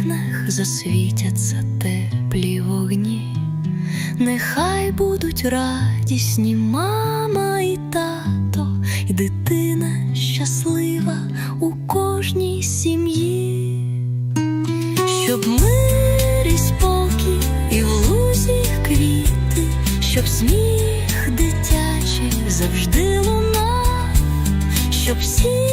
вікнах засвітяться теплі вогні. Нехай будуть радісні мама і тато, і дитина щаслива у кожній сім'ї, щоб мир і спокій, і в лузі квіти, щоб сміх дитячий завжди лунав, щоб всі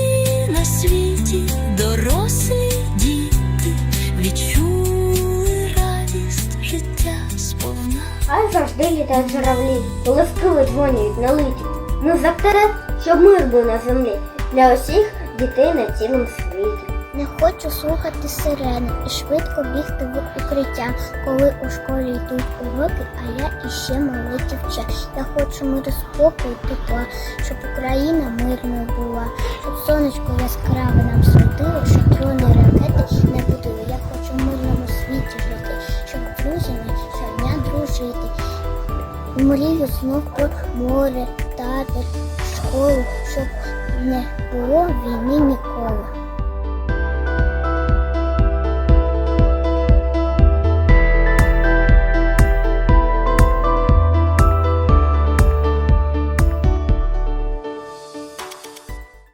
Хай завжди літають журавлі, колоски дзвонюють на литі. Ну заперед, щоб мир був на землі для усіх дітей на цілому світі. Не хочу слухати сирени і швидко бігти в укриття, коли у школі йдуть уроки, а я іще мале дівча. Я хочу миру спокою, тепла, щоб Україна мирною була, щоб сонечко яскраве нам світило, Мрію знов про море, табір, школу, щоб не було війни ніколи.